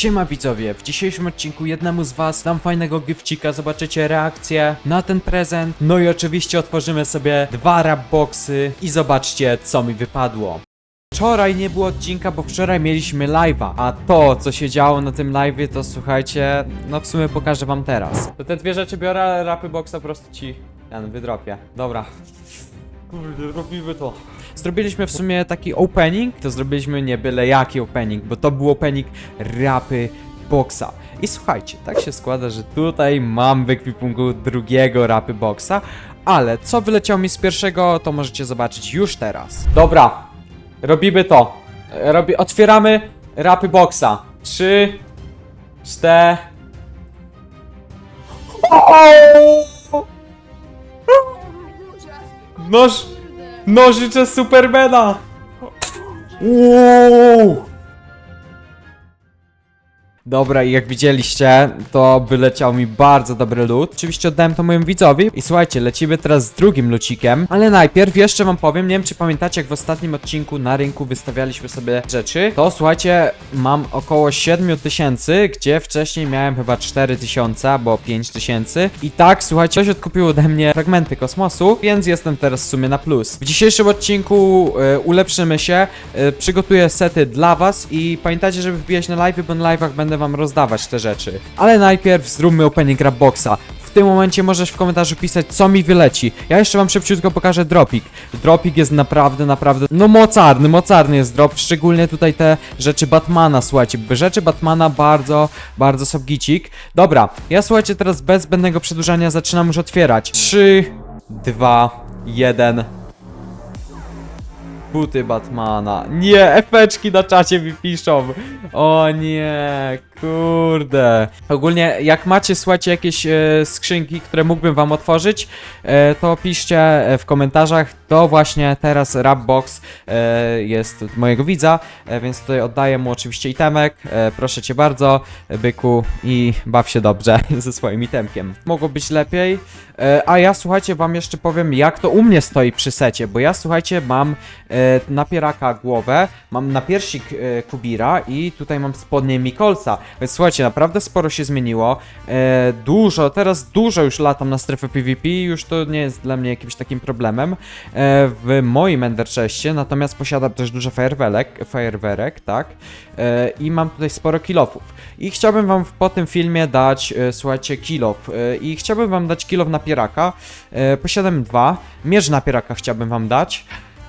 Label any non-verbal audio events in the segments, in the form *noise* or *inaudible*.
Siema widzowie, w dzisiejszym odcinku jednemu z was dam fajnego gifcika, zobaczycie reakcję na ten prezent. No i oczywiście otworzymy sobie dwa rapboxy i zobaczcie co mi wypadło. Wczoraj nie było odcinka, bo wczoraj mieliśmy live'a, a to co się działo na tym live'ie to słuchajcie, no w sumie pokażę wam teraz. To te dwie rzeczy biorę, ale rapy boxa po prostu ci ten wydropię. Dobra. Kurde, robimy to. Zrobiliśmy w sumie taki opening, to zrobiliśmy nie byle jaki opening, bo to był opening rapy boxa. I słuchajcie, tak się składa, że tutaj mam w ekwipunku drugiego rapy boxa, ale co wyleciało mi z pierwszego, to możecie zobaczyć już teraz. Dobra, robimy to. Robi, otwieramy rapy boxa. Trzy, cztery. Noż, nożycze Supermana! Uuu! Dobra, i jak widzieliście, to wyleciał mi bardzo dobry loot. Oczywiście oddałem to mojemu widzowi. I słuchajcie, lecimy teraz z drugim lucikiem. Ale najpierw jeszcze wam powiem, nie wiem czy pamiętacie, jak w ostatnim odcinku na rynku wystawialiśmy sobie rzeczy. To słuchajcie, mam około 7000, gdzie wcześniej miałem chyba 4000 albo 5000. I tak, słuchajcie, ktoś odkupił ode mnie fragmenty kosmosu, więc jestem teraz w sumie na plus. W dzisiejszym odcinku e, ulepszymy się, e, przygotuję sety dla was i pamiętajcie, żeby wbijać na live, bo na live'ach będę wam rozdawać te rzeczy. Ale najpierw zróbmy opening Rapboxa. W tym momencie możesz w komentarzu pisać, co mi wyleci. Ja jeszcze wam szybciutko pokażę dropik. Dropik jest naprawdę, naprawdę, no mocarny, mocarny jest drop, szczególnie tutaj te rzeczy Batmana, słuchajcie, rzeczy Batmana bardzo, bardzo są gicik. Dobra, ja słuchajcie, teraz bez zbędnego przedłużania zaczynam już otwierać. 3, 2, 1... Buty Batmana. Nie, efeczki na czacie mi piszą. O nie, kurde. Ogólnie, jak macie, słuchajcie, jakieś e, skrzynki, które mógłbym wam otworzyć, e, to piszcie e, w komentarzach. To właśnie teraz Rapbox e, jest mojego widza, e, więc tutaj oddaję mu oczywiście itemek. E, proszę cię bardzo, byku, i baw się dobrze *laughs* ze swoim itemkiem. Mogło być lepiej. E, a ja, słuchajcie, wam jeszcze powiem, jak to u mnie stoi przy secie, bo ja, słuchajcie, mam e, napieraka głowę, mam napiersik e, Kubira i tutaj mam spodnie Mikolsa. Więc słuchajcie, naprawdę sporo się zmieniło. E, dużo, teraz dużo już latam na strefę PvP, już to nie jest dla mnie jakimś takim problemem. E, w moim Ender Chestie, natomiast posiadam też dużo fajerwerek, fajerwerek, tak? E, I mam tutaj sporo kilofów. I chciałbym wam po tym filmie dać, e, słuchajcie, kilof. E, I chciałbym wam dać kilof napieraka. E, posiadam dwa. Mierz napieraka chciałbym wam dać.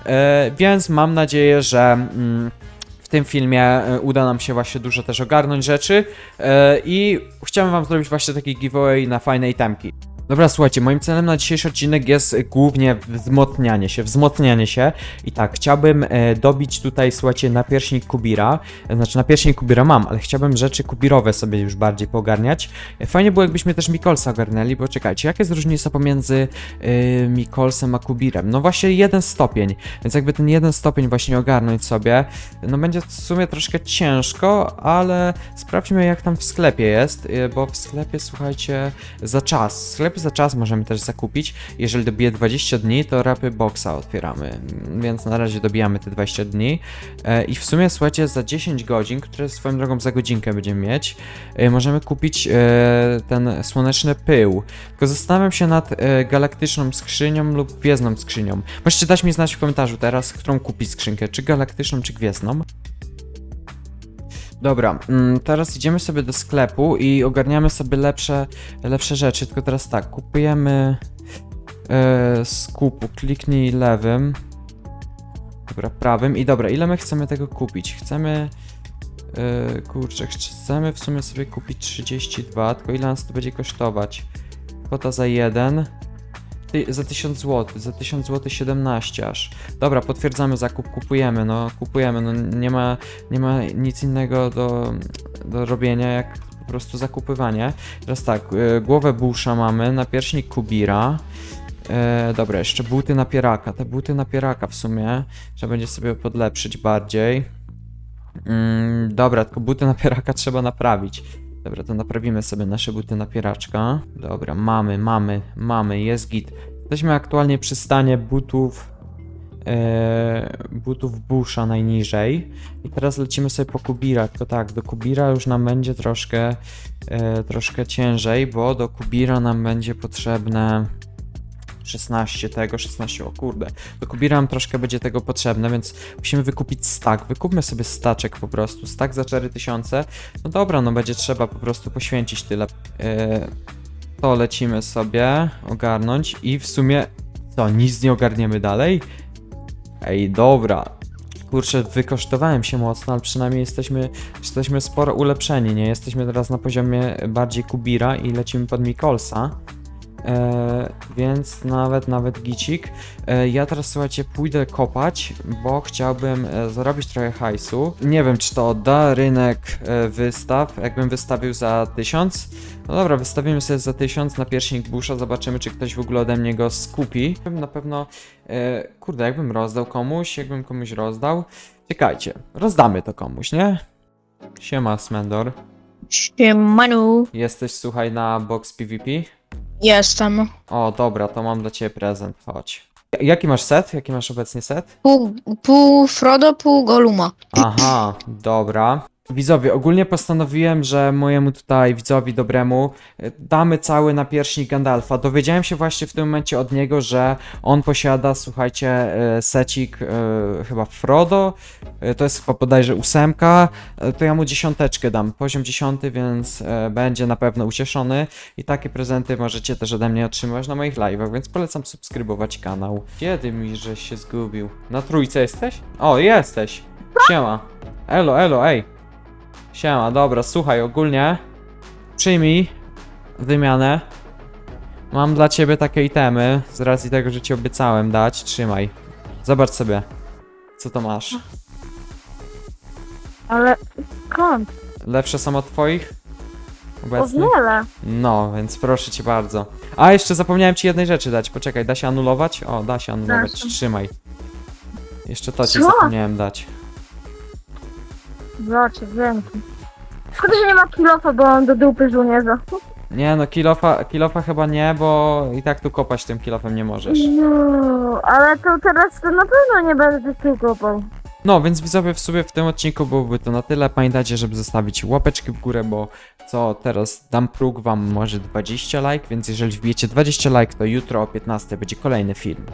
E, więc mam nadzieję, że mm, w tym filmie e, uda nam się właśnie dużo też ogarnąć rzeczy e, i chciałem wam zrobić właśnie taki giveaway na fajne itemki. Dobra, słuchajcie, moim celem na dzisiejszy odcinek jest e, głównie wzmocnianie się, wzmocnianie się i tak, chciałbym e, dobić tutaj, słuchajcie, napierśnik Kubira, e, znaczy napierśnik Kubira mam, ale chciałbym rzeczy Kubirowe sobie już bardziej poogarniać. E, Fajnie było, jakbyśmy też Mikolsa ogarnęli, bo czekajcie, jaka jest różnica pomiędzy e, Mikolsem a Kubirem? No właśnie jeden stopień, więc jakby ten jeden stopień właśnie ogarnąć sobie, no będzie w sumie troszkę ciężko, ale sprawdźmy jak tam w sklepie jest, y, bo w sklepie słuchajcie za czas, w sklepie za czas możemy też zakupić, jeżeli dobije 20 dni to rapy boxa otwieramy, więc na razie dobijamy te 20 dni E, i w sumie słuchajcie za 10 godzin, które swoją drogą za godzinkę będziemy mieć, e, możemy kupić e, ten słoneczny pył, tylko zastanawiam się nad galaktyczną skrzynią lub gwiezdną skrzynią. Możecie dać mi znać w komentarzu teraz, którą kupić skrzynkę, czy galaktyczną, czy gwiezdną. Dobra, mm, teraz idziemy sobie do sklepu i ogarniamy sobie lepsze, lepsze rzeczy, tylko teraz tak, kupujemy e, z kupu, kliknij lewym, dobra, prawym. I dobra, ile my chcemy tego kupić? Chcemy, e, kurczę, chcemy w sumie sobie kupić 32, tylko ile nas to będzie kosztować? Kwota za jeden, ty, za 1000 zł, za 1000 zł 17 aż. Dobra, potwierdzamy zakup, kupujemy, no, kupujemy, no nie ma, nie ma nic innego do, do robienia jak po prostu zakupywanie. Teraz tak, y, głowę busza mamy, napierśnik kubira. E, dobra, jeszcze buty napieraka. Te buty napieraka w sumie trzeba będzie sobie podlepszyć bardziej. Mm, dobra, tylko buty napieraka *laughs* trzeba naprawić. Dobra, to naprawimy sobie nasze buty napieraczka. Dobra, mamy, mamy, mamy, jest git. Jesteśmy aktualnie przy stanie butów e, butów busza najniżej. I teraz lecimy sobie po Kubira, tylko tak, do Kubira już nam będzie troszkę, e, troszkę ciężej, bo do Kubira nam będzie potrzebne 16 tego, 16, o kurde. Do troszkę będzie tego potrzebne, więc musimy wykupić stack. Wykupmy sobie staczek po prostu, stack za 4000. No dobra, no będzie trzeba po prostu poświęcić tyle. E, to lecimy sobie ogarnąć i w sumie co, nic nie ogarniemy dalej? Ej, dobra. Kurczę, wykosztowałem się mocno, ale przynajmniej jesteśmy, jesteśmy sporo ulepszeni, nie? Jesteśmy teraz na poziomie bardziej Kubira i lecimy pod Mikolsa. E, więc nawet, nawet gicik. E, ja teraz, słuchajcie, pójdę kopać, bo chciałbym e, zarobić trochę hajsu. Nie wiem, czy to odda rynek e, wystaw, jakbym wystawił za 1000. No dobra, wystawimy sobie za 1000 na pierśnik busza, zobaczymy, czy ktoś w ogóle ode mnie go skupi. Na pewno, e, kurde, jakbym rozdał komuś, jakbym komuś rozdał. Czekajcie, rozdamy to komuś, nie? Siema, Smendor. Siemanu. Jesteś, słuchaj, na box PvP? Jestem. O, dobra, to mam dla ciebie prezent, chodź. Jaki masz set? Jaki masz obecnie set? Pół, pół Frodo, pół Goluma. Aha, dobra. Widzowie, ogólnie postanowiłem, że mojemu tutaj widzowi dobremu e, damy cały napierśnik Gandalfa. Dowiedziałem się właśnie w tym momencie od niego, że on posiada, słuchajcie, e, secik e, chyba Frodo, to jest chyba bodajże ósemka, to ja mu dziesiąteczkę dam, poziom dziesiąty, więc będzie na pewno ucieszony i takie prezenty możecie też ode mnie otrzymywać na moich live'ach, więc polecam subskrybować kanał. Kiedy mi, żeś się zgubił? Na trójce jesteś? O, jesteś! Siema. Elo, elo, ej. Siema, dobra, słuchaj, ogólnie przyjmij wymianę. Mam dla ciebie takie itemy, z racji tego, że ci obiecałem dać, trzymaj. Zobacz sobie, co to masz. Ale skąd? Lepsze są od twoich? O Obecnych? wiele. No, więc proszę cię bardzo. A, jeszcze zapomniałem ci jednej rzeczy dać, poczekaj, da się anulować? O, da się anulować, trzymaj. Jeszcze to ci Co? zapomniałem dać. Zobaczcie, dzięki. Szkoda, że nie ma kilofa, bo on do dupy żołnierza. Nie no, kilofa, kilofa chyba nie, bo i tak tu kopać tym kilofem nie możesz. No, ale to teraz to na pewno nie będę tu kopał. No, więc widzowie w sobie w tym odcinku byłoby to na tyle. Pamiętajcie, żeby zostawić łapeczki w górę, bo co teraz dam próg wam może 20 like, więc jeżeli wbijecie 20 like, to jutro o 15 będzie kolejny film.